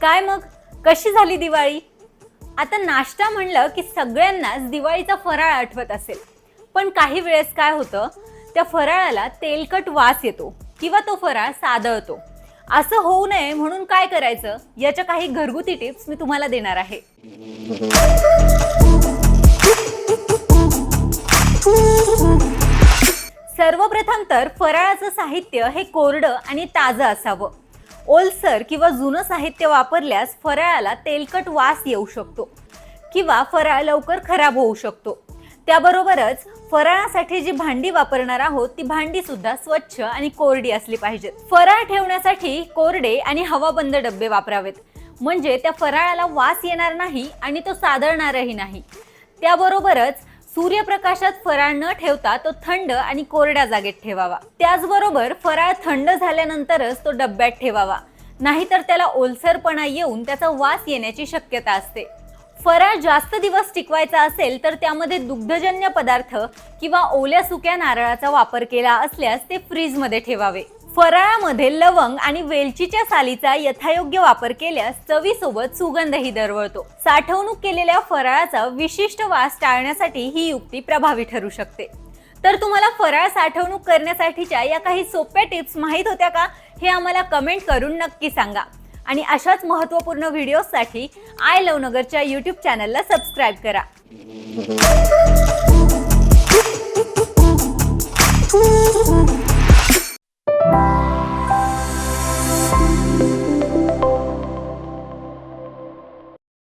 काय मग? कशी झाली दिवाळी? आता नाश्ता म्हणलं की सगळ्यांनाच दिवाळीचा फराळ आठवत असेल. पण काही वेळेस काय होतं त्या फराळाला तेलकट वास येतो किंवा तो फराळ सादळतो. असं होऊ नये म्हणून काय करायचं? याच्या काही घरगुती टिप्स मी तुम्हाला देणार आहे. सर्वप्रथम तर फराळाचं साहित्य हे कोरडं आणि ताजं असावं. ओलसर किंवा जुनं साहित्य वापरल्यास फराळाला तेलकट वास येऊ शकतो किंवा फराळ लवकर खराब होऊ शकतो. त्याबरोबरच फराळासाठी जी भांडी वापरणार आहोत ती भांडी सुद्धा स्वच्छ आणि कोरडी असली पाहिजेत. फराळ ठेवण्यासाठी कोरडे आणि हवाबंद डबे वापरावेत. म्हणजे त्या फराळाला वास येणार नाही आणि तो सादळणारही नाही. त्याबरोबरच सूर्यप्रकाशात फराळ न ठेवता तो थंड आणि कोरड्या जागेत ठेवावा. त्याचबरोबर फराळ थंड झाल्यानंतरच तो डब्यात ठेवावा. नाहीतर त्याला ओलसरपणा येऊन त्याचा वास येण्याची शक्यता असते. फराळ जास्त दिवस टिकवायचा असेल तर त्यामध्ये दुग्धजन्य पदार्थ किंवा ओल्या सुक्या नारळाचा वापर केला असल्यास ते फ्रीजमध्ये ठेवावे. फराळामध्ये लवंग आणि वेलचीच्या सालीचा यथायोग्य वापर केल्यास चवीसोबत सुगंधही दरवळतो. साठवणूक केलेल्या फराळाचा विशिष्ट वास टाळण्यासाठी ही युक्ती प्रभावी ठरू शकते. तर तुम्हाला फराळ साठवणूक करण्यासाठीच्या या काही सोप्या टिप्स माहीत होत्या का? हे आम्हाला कमेंट करून नक्की सांगा. आणि अशाच महत्त्वपूर्ण व्हिडिओजसाठी आय लवनगरच्या यूट्यूब चॅनलला सबस्क्राईब करा.